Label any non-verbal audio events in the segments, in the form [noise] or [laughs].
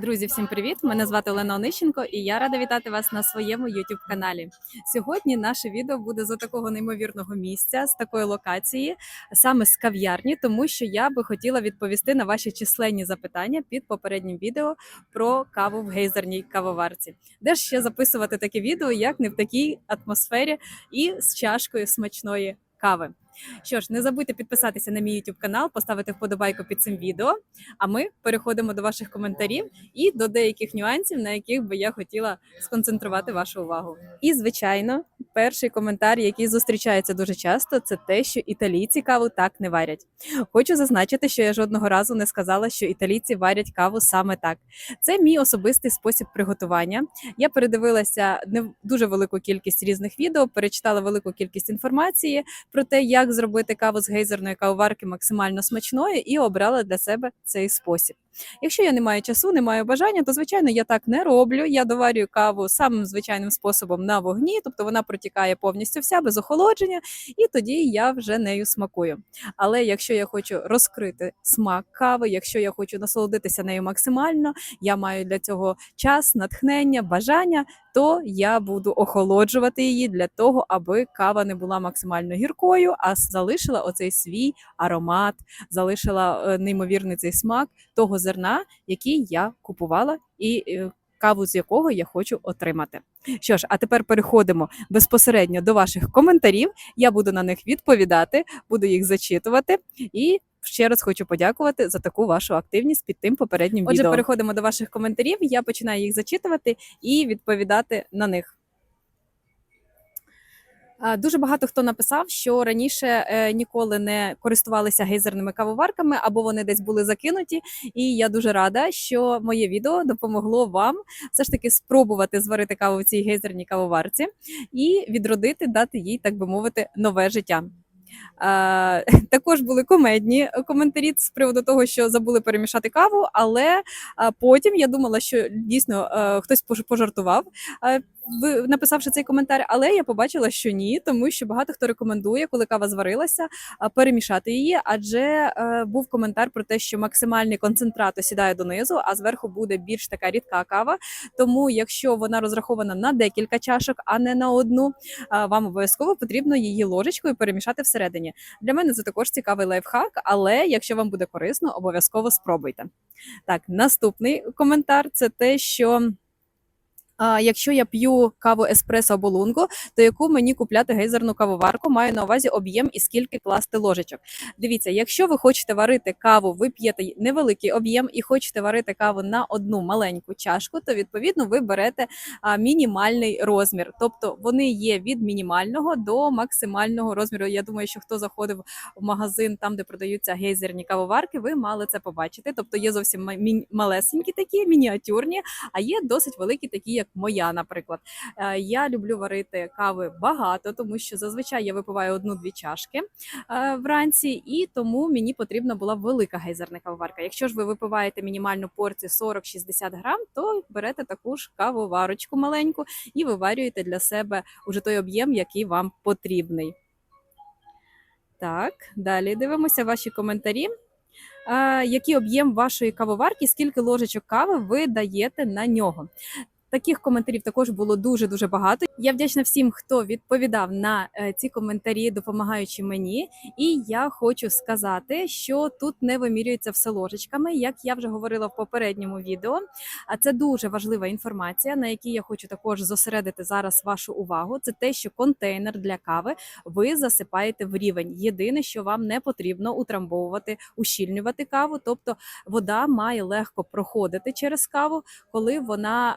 Друзі, всім привіт! Мене звати Олена Онищенко, і я рада вітати вас на своєму youtube каналі. Сьогодні наше відео буде з такого неймовірного місця, з такої локації, саме з кав'ярні, тому що я би хотіла відповісти на ваші численні запитання під попереднім відео про каву в гейзерній кавоварці. Де ж ще записувати таке відео, як не в такій атмосфері і з чашкою смачної кави. Що ж, не забудьте підписатися на мій YouTube канал, поставити вподобайку під цим відео. А ми переходимо до ваших коментарів і до деяких нюансів, на яких би я хотіла сконцентрувати вашу увагу. І звичайно, перший коментар, який зустрічається дуже часто, це те, що італійці каву так не варять. Хочу зазначити, що я жодного разу не сказала, що італійці варять каву саме так. Це мій особистий спосіб приготування. Я передивилася не дуже велику кількість різних відео, перечитала велику кількість інформації про те, як зробити каву з гейзерної кавоварки максимально смачною, і обрала для себе цей спосіб. Якщо я не маю часу, не маю бажання, то звичайно я так не роблю. Я доварюю каву самим звичайним способом на вогні, тобто вона протікає повністю вся без охолодження, і тоді я вже нею смакую. Але якщо я хочу розкрити смак кави, якщо я хочу насолодитися нею максимально, я маю для цього час, натхнення, бажання, то я буду охолоджувати її для того, аби кава не була максимально гіркою, а залишила оцей свій аромат, залишила е, неймовірний цей смак того зерна, який я купувала, і е, каву з якого я хочу отримати. Що ж, а тепер переходимо безпосередньо до ваших коментарів. Я буду на них відповідати, буду їх зачитувати і. Ще раз хочу подякувати за таку вашу активність під тим попереднім Отже, відео. переходимо до ваших коментарів. Я починаю їх зачитувати і відповідати на них. А, Дуже багато хто написав, що раніше е, ніколи не користувалися гейзерними кавоварками або вони десь були закинуті. І я дуже рада, що моє відео допомогло вам все ж таки спробувати зварити каву в цій гейзерній кавоварці і відродити, дати їй, так би мовити, нове життя. А, [laughs] також були комедні коментарі з приводу того, що забули перемішати каву, але потім я думала, що дійсно хтось пожартував. Написавши цей коментар, але я побачила, що ні, тому що багато хто рекомендує, коли кава зварилася, перемішати її, адже е, був коментар про те, що максимальний концентрат осідає донизу, а зверху буде більш така рідка кава. Тому, якщо вона розрахована на декілька чашок, а не на одну, а, вам обов'язково потрібно її ложечкою перемішати всередині. Для мене це також цікавий лайфхак, але якщо вам буде корисно, обов'язково спробуйте. Так, наступний коментар це те, що. Якщо я п'ю каву еспресо або лунго, то яку мені купляти гейзерну кавоварку, маю на увазі об'єм і скільки класти ложечок. Дивіться, якщо ви хочете варити каву, ви п'єте невеликий об'єм і хочете варити каву на одну маленьку чашку, то відповідно ви берете а, мінімальний розмір. Тобто вони є від мінімального до максимального розміру. Я думаю, що хто заходив в магазин, там де продаються гейзерні кавоварки, ви мали це побачити. Тобто є зовсім малесенькі такі, мініатюрні, а є досить великі, такі як моя, наприклад. Е, Я люблю варити кави багато, тому що зазвичай я випиваю одну-дві чашки е, вранці, і тому мені потрібна була велика гейзерна кавоварка. Якщо ж ви випиваєте мінімальну порцію 40-60 грам, то берете таку ж кавоварочку маленьку і виварюєте для себе уже той об'єм, який вам потрібний. Так, далі дивимося ваші коментарі. Е, Який об'єм вашої кавоварки, скільки ложечок кави ви даєте на нього? Таких коментарів також було дуже дуже багато. Я вдячна всім, хто відповідав на е, ці коментарі, допомагаючи мені. І я хочу сказати, що тут не вимірюється все ложечками, як я вже говорила в попередньому відео. А це дуже важлива інформація, на якій я хочу також зосередити зараз вашу увагу. Це те, що контейнер для кави ви засипаєте в рівень. Єдине, що вам не потрібно утрамбовувати, ущільнювати каву, тобто вода має легко проходити через каву, коли вона.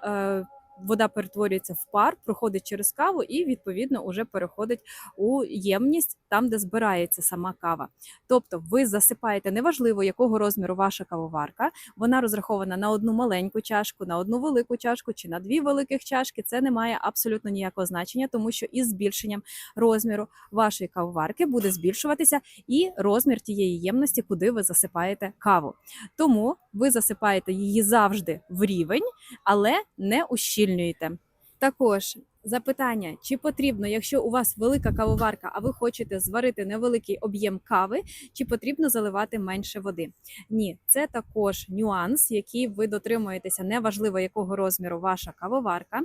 Вода перетворюється в пар, проходить через каву і відповідно уже переходить у ємність там, де збирається сама кава. Тобто, ви засипаєте неважливо, якого розміру ваша кавоварка. Вона розрахована на одну маленьку чашку, на одну велику чашку чи на дві великих чашки. Це не має абсолютно ніякого значення, тому що із збільшенням розміру вашої кавоварки буде збільшуватися і розмір тієї ємності, куди ви засипаєте каву. Тому ви засипаєте її завжди в рівень, але не ущільнюєте. Також Запитання: чи потрібно, якщо у вас велика кавоварка, а ви хочете зварити невеликий об'єм кави, чи потрібно заливати менше води? Ні, це також нюанс, який ви дотримуєтеся, неважливо якого розміру ваша кавоварка.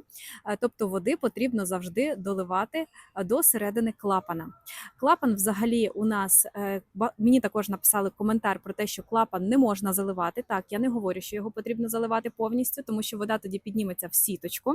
Е, Тобто води потрібно завжди доливати е, до середини клапана. Клапан, взагалі, у нас е, мені також написали коментар про те, що клапан не можна заливати. Так, я не говорю, що його потрібно заливати повністю, тому що вода тоді підніметься в сіточку.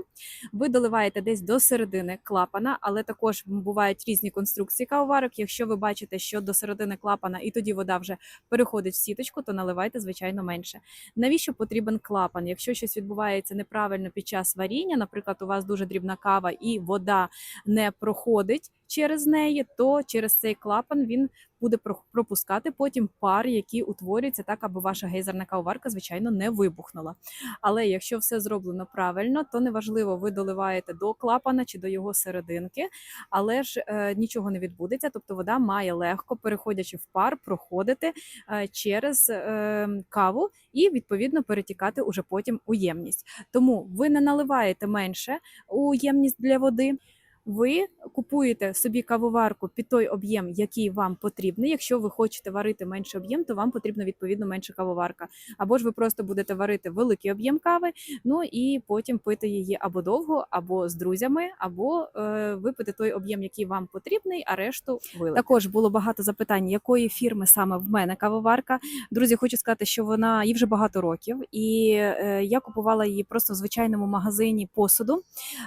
Ви доливаєте десь до середини клапана, але також бувають різні конструкції кавоварок. Якщо ви бачите, що до середини клапана і тоді вода вже переходить в сіточку, то наливайте звичайно менше. Навіщо потрібен клапан? Якщо щось відбувається неправильно під час варіння, наприклад, у вас дуже дрібна кава і вода не проходить через неї, то через цей клапан він буде пропускати потім пар, які утворюються так, аби ваша гейзерна кавоварка, звичайно, не вибухнула. Але якщо все зроблено правильно, то неважливо, ви доливаєте до клапана чи до його серединки, але ж е, нічого не відбудеться. Тобто вода має легко, переходячи в пар, проходити е, через е, каву і відповідно перетікати уже потім у ємність. Тому ви не наливаєте менше у ємність для води. Ви купуєте собі кавоварку під той об'єм, який вам потрібний. Якщо ви хочете варити менший об'єм, то вам потрібно відповідно менша кавоварка. Або ж ви просто будете варити великий об'єм кави, ну і потім пити її або довго, або з друзями, або е, випити той об'єм, який вам потрібний, а решту вилити. Також було багато запитань, якої фірми саме в мене кавоварка. Друзі, хочу сказати, що вона їй вже багато років, і е, я купувала її просто в звичайному магазині посуду.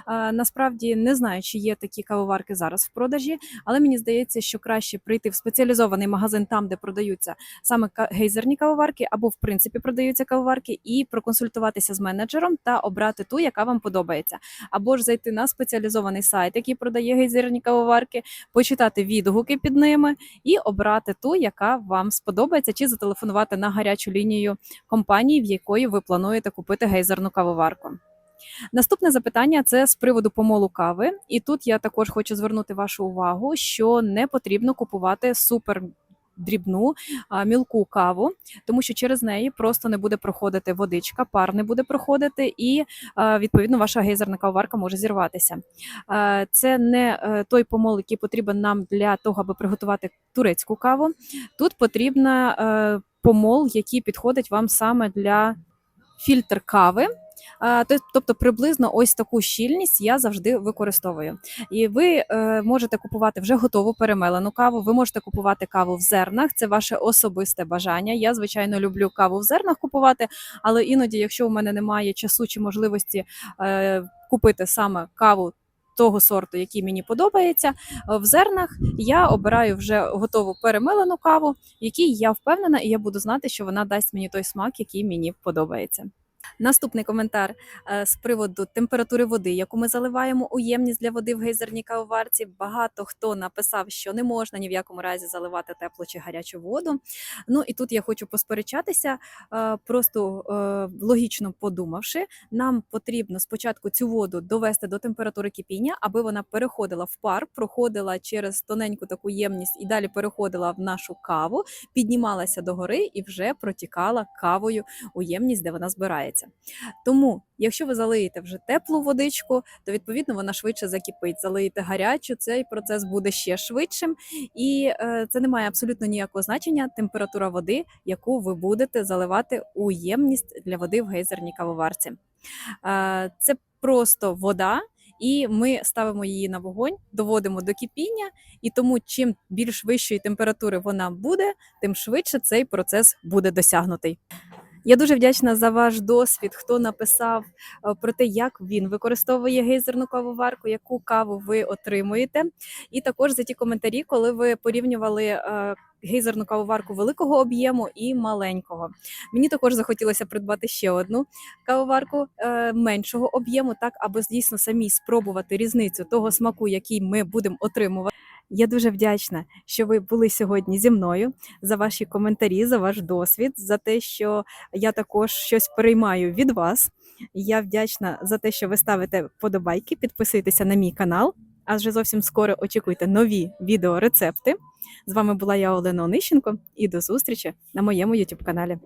Е, насправді не знаю, чи є такі кавоварки зараз в продажі, але мені здається, що краще прийти в спеціалізований магазин, там де продаються саме гейзерні кавоварки, або в принципі продаються кавоварки, і проконсультуватися з менеджером та обрати ту, яка вам подобається, або ж зайти на спеціалізований сайт, який продає гейзерні кавоварки, почитати відгуки під ними і обрати ту, яка вам сподобається, чи зателефонувати на гарячу лінію компанії, в якої ви плануєте купити гейзерну кавоварку. Наступне запитання це з приводу помолу кави. І тут я також хочу звернути вашу увагу, що не потрібно купувати супер. Дрібну а, мілку каву, тому що через неї просто не буде проходити водичка, пар не буде проходити, і а, відповідно ваша гейзерна кавоварка може зірватися. А, Це не е, той помол, який потрібен нам для того, аби приготувати турецьку каву. Тут потрібна е, помол, який підходить вам саме для фільтр кави. Тобто приблизно ось таку щільність я завжди використовую. І ви е, можете купувати вже готову перемелену каву. Ви можете купувати каву в зернах. Це ваше особисте бажання. Я звичайно люблю каву в зернах купувати, але іноді, якщо у мене немає часу чи можливості е, купити саме каву. Того сорту, який мені подобається, е, в зернах я обираю вже готову перемелену каву, якій я впевнена, і я буду знати, що вона дасть мені той смак, який мені подобається. Наступний коментар е, з приводу температури води, яку ми заливаємо у ємність для води в гейзерній кавоварці. Багато хто написав, що не можна ні в якому разі заливати теплу чи гарячу воду. Ну і тут я хочу посперечатися, е, просто е, логічно подумавши, нам потрібно спочатку цю воду довести до температури кипіння, аби вона переходила в пар, проходила через тоненьку таку ємність і далі переходила в нашу каву, піднімалася догори і вже протікала кавою у ємність, де вона збирається. Тому, якщо ви залиєте вже теплу водичку, то відповідно вона швидше закипить. Залиєте гарячу, цей процес буде ще швидшим, і е, це не має абсолютно ніякого значення температура води, яку ви будете заливати у ємність для води в гейзерній кавоварці. Е, це просто вода. І ми ставимо її на вогонь, доводимо до кипіння, і тому чим більш вищої температури вона буде, тим швидше цей процес буде досягнутий. Я дуже вдячна за ваш досвід, хто написав е, про те, як він використовує гейзерну кавоварку, яку каву ви отримуєте, і також за ті коментарі, коли ви порівнювали е, гейзерну кавоварку великого об'єму і маленького. Мені також захотілося придбати ще одну кавоварку е, меншого об'єму, так аби дійсно самі спробувати різницю того смаку, який ми будемо отримувати. Я дуже вдячна, що ви були сьогодні зі мною за ваші коментарі, за ваш досвід, за те, що я також щось переймаю від вас. Я вдячна за те, що ви ставите вподобайки, підписуєтеся на мій канал. А вже зовсім скоро очікуйте нові відеорецепти. З вами була я Олена Онищенко, і до зустрічі на моєму YouTube каналі.